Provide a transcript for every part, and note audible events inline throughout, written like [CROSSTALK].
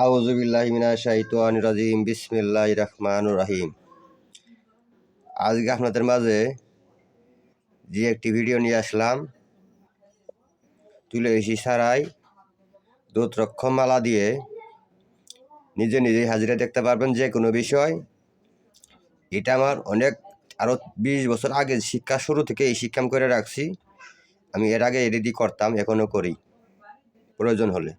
আউজুবিল্লাহ মিনা শাহিতান রাজিম বিসমিল্লাহ রহমান রাহিম। আজকে আপনাদের মাঝে যে একটি ভিডিও নিয়ে আসলাম, তুলে এসি সারাই দুধরক্ষম মালা দিয়ে। নিজে নিজেই হাজিরা দেখতে পারবেন যে কোনো বিষয়। এটা আমার অনেক আরও বিশ বছর আগে শিক্ষা শুরু থেকে এই শিক্ষা করে রাখছি। আমি এর আগে এডিডি করতাম এখনও করি। প্রয়োজন হলে।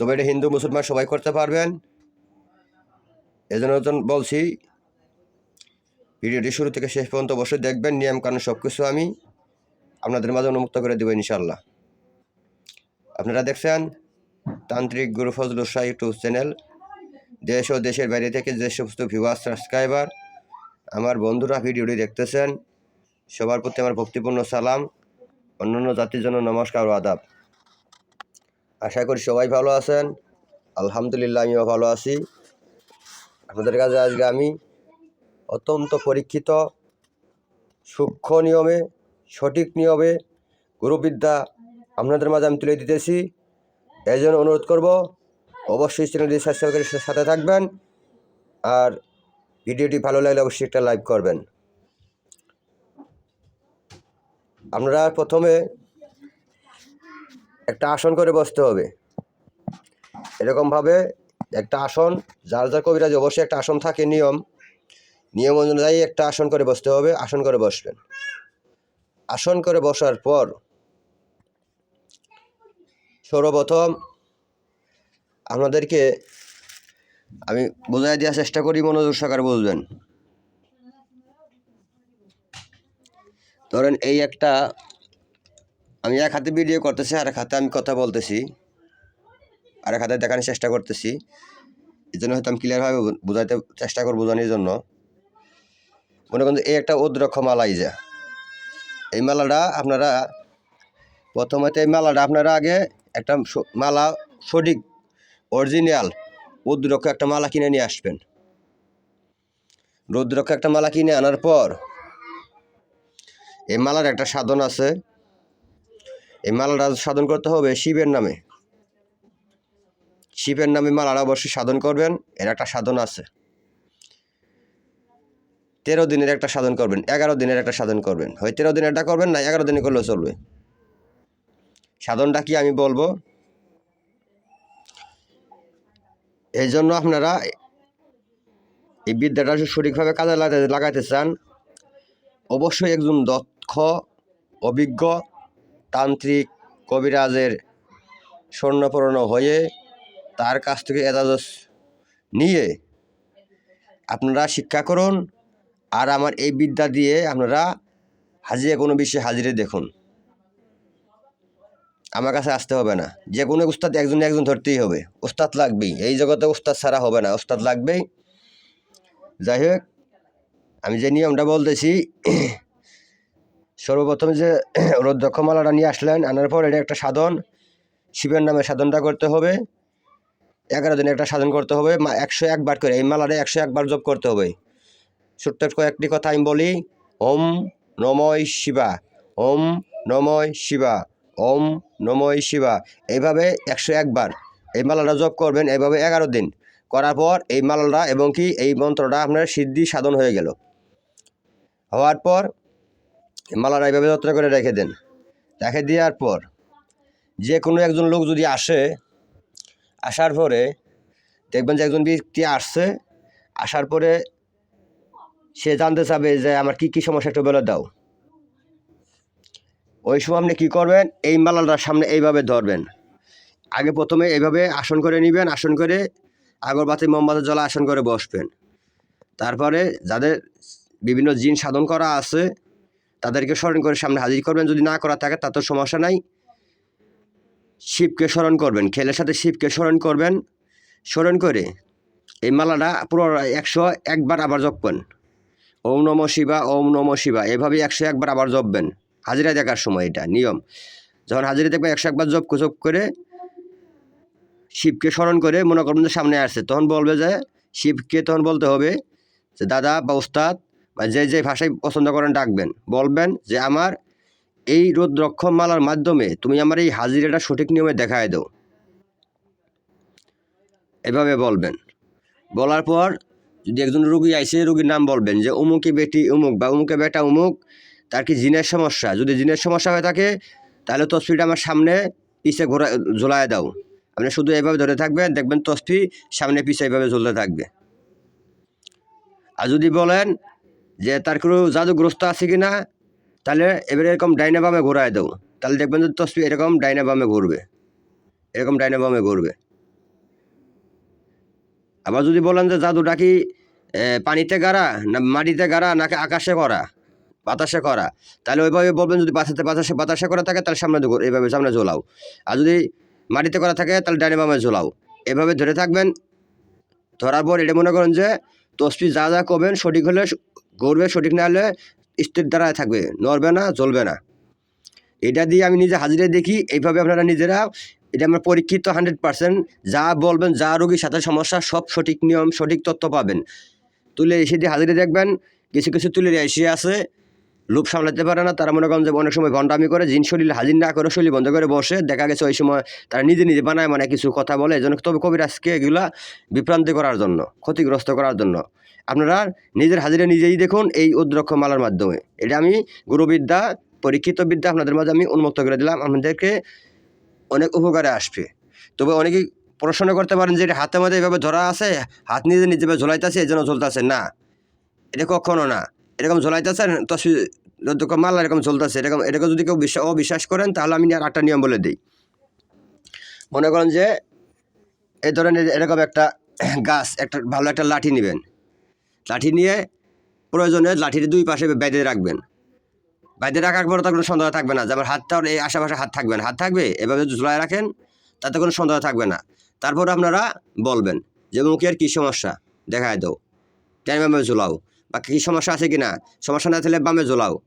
তবে এটা হিন্দু, মুসলমান সবাই করতে পারবেন। এজন্য বলছি, ভিডিওটি শুরু থেকে শেষ পর্যন্ত অবশ্যই দেখবেন নিয়ম কানুন সব কিছু আমি আপনাদের মাঝে উন্মুক্ত করে দেবো ইনশাল্লাহ আপনারা দেখছেন তান্ত্রিক গুরু ফজলুর শাহ ইউটিউব চ্যানেল। দেশ ও দেশের বাইরে থেকে যে সমস্ত ভিউয়ার সাবস্ক্রাইবার আমার বন্ধুরা ভিডিওটি দেখতেছেন, সবার প্রতি আমার ভক্তিপূর্ণ সালাম। অন্যান্য জাতির জন্য নমস্কার ও আদাব। আশা করি সবাই ভালো আছেন। আলহামদুলিল্লাহ, আমিও ভালো আছি। আপনাদের কাছে আজকে আমি অত্যন্ত পরীক্ষিত, সূক্ষ্ম নিয়মে, সঠিক নিয়মে গুরুবিদ্যা আপনাদের মাঝে আমি তুলে দিতেছি। এই জন্য অনুরোধ করব, অবশ্যই চ্যানেলটি সাবস্ক্রাইব করে সাথে থাকবেন। আর ভিডিওটি ভালো লাগলে অবশ্যই একটা লাইক করবেন। আপনারা প্রথমে একটা আসন করে বসতে হবে। এরকমভাবে একটা আসন, যার যার কবিরাজ অবশ্যই একটা আসন থাকে, নিয়ম। নিয়ম অনুযায়ী একটা আসন করে বসতে হবে, আসন করে বসবেন। আসন করে বসার পর সর্বপ্রথম আপনাদেরকে আমি বোঝাই দেওয়ার চেষ্টা করি, মনোযোগ সহকারে বুঝবেন। ধরেন এই একটা আমি এক হাতে ভিডিও করতেছি আর এক হাতে আমি কথা বলতেছি। আর এক হাতে দেখানোর চেষ্টা করতেছি। এই জন্য হয়তো আমি ক্লিয়ারভাবে বোঝাইতে চেষ্টা করব বোঝানোর জন্য। মনে করেন এই একটা উদ্রক্ষ মালাই যা। এই মালাটা আপনারা, প্রথমত এই মালাটা আপনারা আগে একটা মালা সঠিক অরিজিনাল উদ্রক্ষ একটা মালা কিনে নিয়ে আসবেন। রুদ্রক্ষ একটা মালা কিনে আনার পর এই মালার একটা সাধন আছে। এই মালাটা সাধন করতে হবে শিবের নামে। শিবের নামে মালাটা অবশ্যই সাধন করবেন, এর একটা সাধন আছে। তেরো দিনের একটা সাধন করবেন, এগারো দিনের একটা সাধন করবেন। হয় তেরো দিনের একটা করবেন না, এগারো দিনে করলেও চলবে। সাধনটা কি আমি বলব? এই জন্য আপনারা এই বিদ্যাটা সঠিকভাবে কাজে লাগাতে লাগাতে চান। অবশ্যই একজন দক্ষ, অভিজ্ঞ তান্ত্রিক কবিরাজের স্বর্ণপূর্ণ হয়ে তার কাছ থেকে এজাজস নিয়ে আপনারা শিক্ষা করুন আর আমার এই বিদ্যা দিয়ে আপনারা হাজিরে কোনো বিষয়ে হাজিরে দেখুন। আমার কাছে আসতে হবে না। যে কোনো উস্তাদ একজন একজন ধরতেই হবে। উস্তাদ লাগবেই। এই জগতে উস্তাদ ছাড়া হবে না। উস্তাদ লাগবেই। যাই হোক, আমি যে নিয়মটা বলতেছি সর্বপ্রথম যে [CLEARS THROAT] রুদ্রক্ষমালাটা নিয়ে আসলেন, আনার পর এটা একটা সাধন। শিবের নামে সাধনটা করতে হবে। এগারো দিনে একটা সাধন করতে হবে একশো একবার করে, এই মালাটা একশো একবার জপ করতে হবে। ছোট্ট কয়েকটি কথা আমি বলি, ওম নময় শিবা, ওম নময় শিবা, ওম নময় শিবা। এইভাবে একশো একবার এই মালাটা জপ করবেন এইভাবে এগারো দিন। করার পর এই মালাটা এবং কি এই মন্ত্রটা আপনার সিদ্ধি সাধন হয়ে গেল। হওয়ার পর মালাটা এইভাবে যত্ন করে রেখে দেন। রেখে দেওয়ার পর যে কোনো একজন লোক যদি আসে, আসার পরে দেখবেন যে একজন ব্যক্তি আসছে, আসার পরে সে জানতে চাবে যে আমার কি কি সমস্যা একটু বলে দাও। ওই সময় আপনি কী করবেন? এই মালাটার সামনে এইভাবে ধরবেন। আগে প্রথমে এইভাবে আসন করে নেবেন, আসন করে আগরবাতি মোমবাতির জলা আসন করে বসবেন। তারপরে যাদের বিভিন্ন জিন সাধন করা আছে তাদেরকে স্মরণ করে সামনে হাজির করবেন। যদি না করা থাকে, তা তো সমস্যা নাই। শিবকে স্মরণ করবেন, খেলের সাথে শিবকে স্মরণ করবেন। স্মরণ করে এই মালাটা পুরো একশো একবার আবার জপবেন। ওম নম শিবা, ওম নম শিবা এভাবে একশো একবার আবার জপবেন। হাজিরা দেখার সময় এটা, নিয়ম। যখন হাজিরা দেখবেন একশো একবার জপ জপ করে শিবকে স্মরণ করে মনে করবেন যে সামনে আসছে। তখন বলবে যে, শিবকে তখন বলতে হবে যে, দাদা বা উস্তাদ বা যে যে ভাষায় পছন্দ করেন ডাকবেন। বলবেন যে, আমার এই রোদ রক্ষমালার মাধ্যমে তুমি আমার এই হাজিরাটা সঠিক নিয়মে দেখায় দাও। এভাবে বলবেন। বলার পর যদি একজন রুগী আইসে রুগীর নাম বলবেন যে অমুকে বেটি অমুক বা অমুকে বেটা অমুক তার কি জিনের সমস্যা? যদি জিনের সমস্যা হয়ে থাকে, তাহলে তসফিটা আমার সামনে, পিছে ঘোরা, ঝোলায় দাও। আপনি শুধু এভাবে ধরে থাকবেন, দেখবেন তসফি সামনে, পিছে এভাবে ঝুলতে থাকবে। আর যদি বলেন যে তার কোনো জাদুগ্রস্ত আছে কি না তাহলে এবারে এরকম ডাইনে বামে ঘোরায় দাও। তাহলে দেখবেন যে তসবি এরকম ডাইনে বামে ঘুরবে। এরকম ডাইনে বামে ঘুরবে। আবার যদি বলেন যে জাদুটা কি এ, পানিতে গাড়া না মাটিতে গাড়া নাকি আকাশে করা বাতাসে করা? তাহলে ওইভাবে বলবেন যদি বাতাসে বাতাসে বাতাসে করা থাকে তাহলে সামনে এইভাবে সামনে ঝোলাও। আর যদি মাটিতে করা থাকে তাহলে ডাইনে বামে ঝোলাও। এভাবে ধরে থাকবেন। ধরার পর এটা মনে করেন যে তসবি যা যা করবেন সঠিক হলে ঘুরবে সঠিক না হলে স্থির দ্বারায় থাকবে, নড়বে না, জ্বলবে না। এটা দিয়ে আমি নিজে হাজিরে দেখি, এইভাবে আপনারা নিজেরা, এটা আমার পরীক্ষিত হান্ড্রেড পার্সেন্ট, যা বলবেন, যা রোগীর সাথে সমস্যা, সব সঠিক নিয়ম, সঠিক তথ্য পাবেন। তুলে এসে দিয়ে হাজিরে দেখবেন, কিছু কিছু তুলে এসে আছে, লোভ সামলাতে পারে না, তারা মনে করেন যে অনেক সময় ভণ্ডামি করে, জিন শরীর হাজির না করে, শরীর বন্ধ করে বসে, দেখা গেছে ওই সময় তারা নিজে নিজে বানায় মানে কিছু কথা বলে এই জন্য তবে কবিরাজকে এগুলা বিভ্রান্তি করার জন্য, ক্ষতিগ্রস্ত করার জন্য। আপনারা নিজের হাজিরে নিজেই দেখুন এই উদ্রক্ষ মালার মাধ্যমে। এটা আমি গুরুবিদ্যা, পরীক্ষিত বিদ্যা আপনাদের মাঝে আমি উন্মুক্ত করে দিলাম। আপনাদেরকে অনেক উপকারে আসবে। তবে অনেকেই প্রশ্ন করতে পারেন যে এটা হাতের মধ্যে এভাবে ধরা আছে, হাত নিজে নিজে ঝোলাইতেছে, এই জন্য ঝুলতেছে। না, এটা কখনো না। এরকম ঝোলাইতেছে, তসবি যতক্ষণ মাল এরকম চলতেছে এরকম এরকম যদি কেউ বিশ্বাস, অবিশ্বাস করেন, তাহলে আমি আর নিয়ম বলে দিই। মনে করেন যে এই ধরনের এরকম একটা [CLEARS THROAT] গাছ, একটা ভালো একটা লাঠি নেবেন। লাঠি নিয়ে প্রয়োজনে লাঠির দুই পাশে বেঁধে রাখবেন। বেঁধে রাখার পরে তার কোনো সন্দেহ থাকবে না যেমন হাতটা এই আশেপাশে হাত থাকবে না। হাত থাকবে, এভাবে ঝুলাই রাখেন, তাতে কোনো সন্দেহ থাকবে না। তারপর আপনারা বলবেন যে মুখের কী সমস্যা? দেখায় দাও। ডানে বামে ঝোলাও। বা কী সমস্যা আছে কি না সমস্যা না থাকলে বামে ঝোলাও।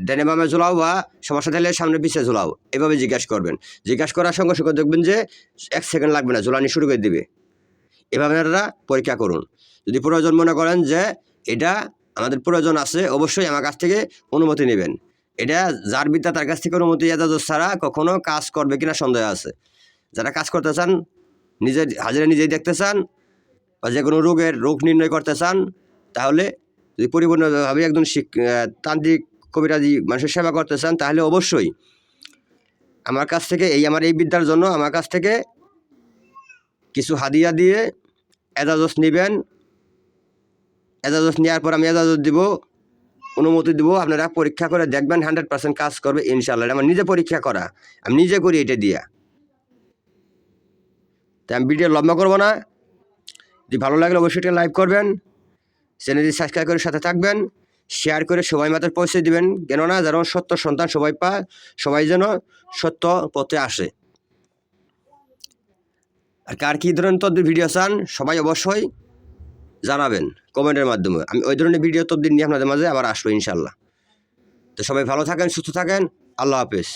ডানে বামে ঝোলাও বা সমস্যা থাকলে সামনে পিছিয়ে ঝোলাও। এভাবে জিজ্ঞাসা করবেন। জিজ্ঞাসা করার সঙ্গে সঙ্গে দেখবেন যে এক সেকেন্ড লাগবে না, ঝোলানি শুরু করে দিবে। এভাবে আপনারা পরীক্ষা করুন। যদি প্রয়োজন মনে করেন যে এটা আমাদের প্রয়োজন আছে, অবশ্যই আমার কাছ থেকে অনুমতি নেবেন। এটা যার বিদ্যা তার কাছ থেকে অনুমতি এজাজত ছাড়া কখনো কাজ করবে কিনা সন্দেহ আছে। যারা কাজ করতে চান, নিজের হাজিরা নিজেই দেখতে চান বা যে কোনো রোগের রোগ নির্ণয় করতে চান, তাহলে যদি পরিপূর্ণভাবে একজন তান্ত্রিক কবিরাজি মানুষের সেবা করতে চান, তাহলে অবশ্যই আমার কাছ থেকে এই আমার এই বিদ্যার জন্য আমার কাছ থেকে কিছু হাদিয়া দিয়ে এজাজত নেবেন এজাজত নেওয়ার পর আমি এজাজত দিব, অনুমতি দিব, আপনারা পরীক্ষা করে দেখবেন হান্ড্রেড পার্সেন্ট কাজ করবে ইনশাল্লাহ আমার নিজে পরীক্ষা করা, আমি নিজে করি এটা দিয়া। তাই আমি ভিডিও লম্বা করব না। যদি ভালো লাগলে অবশ্যই এটা লাইভ করবেন, চ্যানেলটি সাবস্ক্রাইব করে সাথে থাকবেন শেয়ার করে সবাই মাত্র পৌঁছে দিবেন, কেননা যেন সত্য সন্তান সবাই পায়, সবাই যেন সত্য পথে আসে। আর কার কী ধরনের তদ্বির ভিডিও চান, সবাই অবশ্যই জানাবেন কমেন্টের মাধ্যমে। আমি ওই ধরনের ভিডিও তদ্বির নিয়ে আপনাদের মাঝে আবার আসব ইনশাল্লাহ তো সবাই ভালো থাকেন, সুস্থ থাকেন। আল্লাহ হাফেজ।